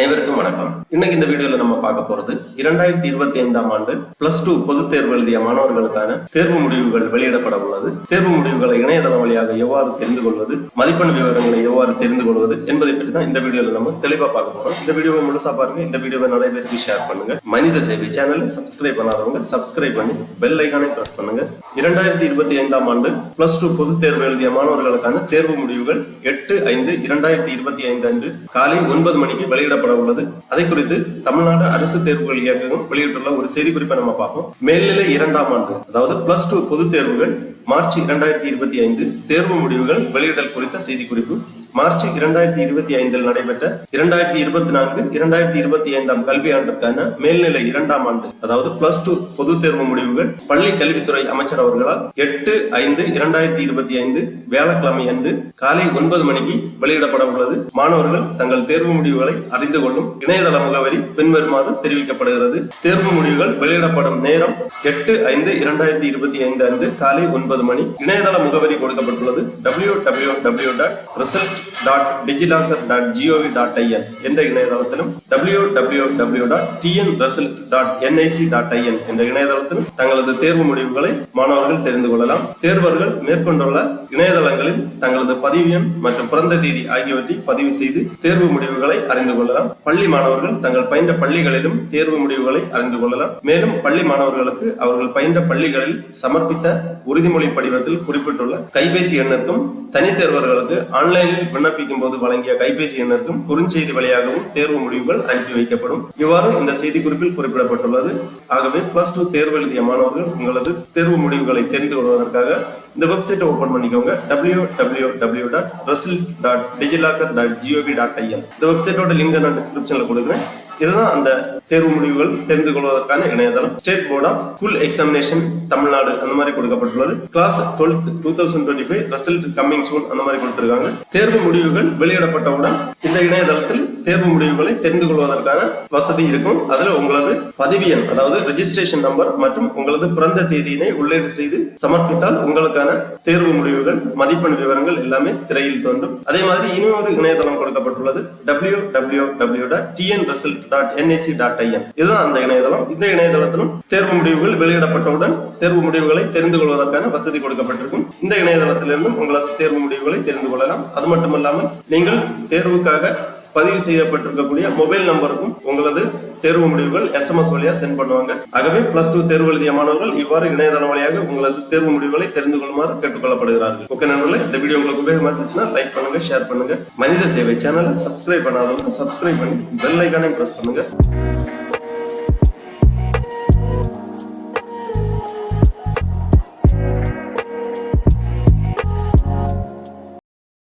இன்னைக்கு இந்த வீடியோல நம்ம பார்க்க போறது இரண்டாயிரத்தி இருபத்தி ஐந்தாம் ஆண்டு பிளஸ் டூ பொது தேர்வு எழுதிய மாணவர்களுக்கான தேர்வு முடிவுகள் வெளியிடப்பட உள்ளது. தேர்வு முடிவுகளை இணையதளம் வழியாக எவ்வாறு தெரிந்து கொள்வது மதிப்பெண் விவரங்களை எவ்வாறு தெரிந்து கொள்வது என்பதை பற்றி தான் இந்த வீடியோல நம்ம தெளிவா பார்க்க போறோம். இந்த வீடியோவை முழுசா பாருங்க. இந்த வீடியோவை நிறைய பேருக்கு ஷேர் பண்ணுங்க. மனித சேவை சேனல் சப்ஸ்கிரைப் பண்ணாதவங்க சப்ஸ்கிரைப் பண்ணி பெல் ஐக்கானை பிரஸ் பண்ணுங்க. இரண்டாயிரத்தி இருபத்தி ஐந்தாம் ஆண்டு பிளஸ் டூ பொதுத் தேர்வு எழுதிய மாணவர்களுக்கான தேர்வு முடிவுகள் எட்டு ஐந்து இரண்டாயிரத்தி இருபத்தி ஐந்து அன்று காலை ஒன்பது மணிக்கு வெளியிடப்பட உள்ளது. அதை குறித்து தமிழ்நாடு அரசு தேர்வுகள் இயக்ககம் வெளியிட்டுள்ள ஒரு செய்திக்குறிப்பை நம்ம பார்ப்போம். மேல்நிலை இரண்டாம் ஆண்டு அதாவது பிளஸ் டூ பொது தேர்வுகள் மார்ச் இரண்டாயிரத்தி இருபத்தி ஐந்து தேர்வு முடிவுகள் வெளியிடல் குறித்த செய்திக்குறிப்பு மார்ச் இரண்டாயிரத்தி இருபத்தி ஐந்தில் நடைபெற்ற இரண்டாயிரத்தி இருபத்தி நான்கு இரண்டாயிரத்தி இருபத்தி ஐந்தாம் கல்வியாண்டிற்கான மேல்நிலை இரண்டாம் ஆண்டு அதாவது பிளஸ் டூ பொது தேர்வு முடிவுகள் பள்ளி கல்வித்துறை அமைச்சர் அவர்களால் எட்டு ஐந்து இரண்டாயிரத்தி இருபத்தி ஐந்து வியாழக்கிழமை அன்று காலை ஒன்பது மணிக்கு வெளியிடப்பட உள்ளது. மாணவர்கள் தங்கள் தேர்வு முடிவுகளை அறிந்து கொள்ளும் இணையதள முகவரி பின்வருமாறு தெரிவிக்கப்படுகிறது. தேர்வு முடிவுகள் வெளியிடப்படும் நேரம் எட்டு ஐந்து இரண்டாயிரத்தி இருபத்தி ஐந்து அன்று காலை ஒன்பது மணி. இணையதள முகவரி கொடுக்கப்பட்டுள்ளது. W W W dot result dot DigiLocker dot GOV dot IN என்ற இணையதளத்திலும் W W W dot TN result dot NIC dot IN என்ற இணையதளத்திலும் தங்களது தேர்வு முடிவுகளை மாணவர்கள் தெரிந்து கொள்ளலாம். தேர்வர்கள் மேற்கொண்டுள்ள இணையதளங்களில் தங்களது பதிவு எண் மற்றும் பிறந்த தேதி ஆகியவற்றை பதிவு செய்து தேர்வு முடிவுகளை அறிந்து கொள்ளலாம். பள்ளி மாணவர்கள் தங்கள் பயின்ற பள்ளிகளிலும் தேர்வு முடிவுகளை அறிந்து கொள்ளலாம். மேலும் பள்ளி மாணவர்களுக்கு அவர்கள் பயின்ற பள்ளிகளில் சமர்ப்பித்த உறுதிமொழி படிவத்தில் குறிப்பிட்டுள்ள கைபேசி எண்ணிற்கும் தனித்தேர்வர்களுக்கு ஆன்லைனில் விண்ணப்பிக்கும் போது வழங்கிய கைபேசி எண்ணிற்கும் குறுஞ்செய்தி வழியாகவும் தேர்வு முடிவுகள் அனுப்பி வைக்கப்படும். இவ்வாறு இந்த செய்தி குறிப்பில் குறிப்பிடப்பட்டுள்ளது. ஆகவே பிளஸ் டூ தேர்வு எழுதிய மாணவர்கள் உங்களது தேர்வு முடிவுகளை தெரிந்து கொள்வதற்காக இந்த வெப்சைட்டை ஓபன் பண்ணிக்கோங்க. W W W dot result dot DigiLocker dot GOV dot IN இந்த வெப்சைட்டோட லிங்க் நான் டிஸ்கிரிப்ஷன்ல கொடுக்குறேன். இதுதான் அந்த தேர்வு முடிவுகள் தெரிந்து கொள்வதற்கான இணையதளம். State board of school examination Tamil Nadu அந்த மாதிரி கொடுக்கப்பட்டுள்ளது. Class twelfth two thousand twenty five result coming soon அந்த மாதிரி கொடுத்திருக்காங்க. தேர்வு முடிவுகள் வெளியிடப்பட்டவுடன் இந்த இணையதளத்தில் தேர்வு முடிவுகளை தெரிந்து கொள்வதற்கான வசதி இருக்கும். அதுல உங்களது பதிவு எண் அதாவது ரெஜிஸ்ட்ரேஷன் நம்பர் மற்றும் உங்களது பிறந்த தேதியினை உள்ளீடு செய்து சமர்ப்பித்தால் உங்களுக்கான தேர்வு முடிவுகள் மதிப்பெண் விவரங்கள் எல்லாமே திரையில் தோன்றும். அதே மாதிரி இன்னொரு இணையதளம் கொடுக்கப்பட்டுள்ளது W W W dot TN result dot NIC dot IN இதுதான் அந்த இணையதளம். இந்த இணையதளத்திலும் தேர்வு முடிவுகள் வெளியிடப்பட்டவுடன் தேர்வு முடிவுகளை தெரிந்து கொள்வதற்கான வசதி கொடுக்கப்பட்டிருக்கும். இந்த இணையதளத்திலிருந்தும் உங்களது தேர்வு முடிவுகளை தெரிந்து கொள்ளலாம். அது மட்டுமல்லாமல் நீங்கள் தேர்வுக்காக பதிவு செய்யப்பட்டிருக்கக்கூடிய மொபைல் நம்பருக்கும் உங்களது தேர்வு முடிவுகள் எஸ்எம்எஸ் வழியா சென்ட் பண்ணுவாங்க. ஆகவே பிளஸ் டூ தேர்வு எழுதிய மாணவர்கள் இவ்வாறு இணையதளம் வழியாக உங்களது தேர்வு முடிவுகளை தெரிந்து கொள்ளுமாறு கேட்டுக்கொள்ளப்படுகிறார்கள். ஓகே நண்பர்களே இந்த வீடியோ உங்களுக்கு உபயோகமா இருந்துச்சுன்னா லைக் பண்ணுங்க ஷேர் பண்ணுங்க. மனித சேவை சேனலை சப்ஸ்கிரைப் பண்ணாதவங்க சப்ஸ்கிரைப் பண்ணி பெல் ஐக்கானையும் பிரஸ் பண்ணுங்க.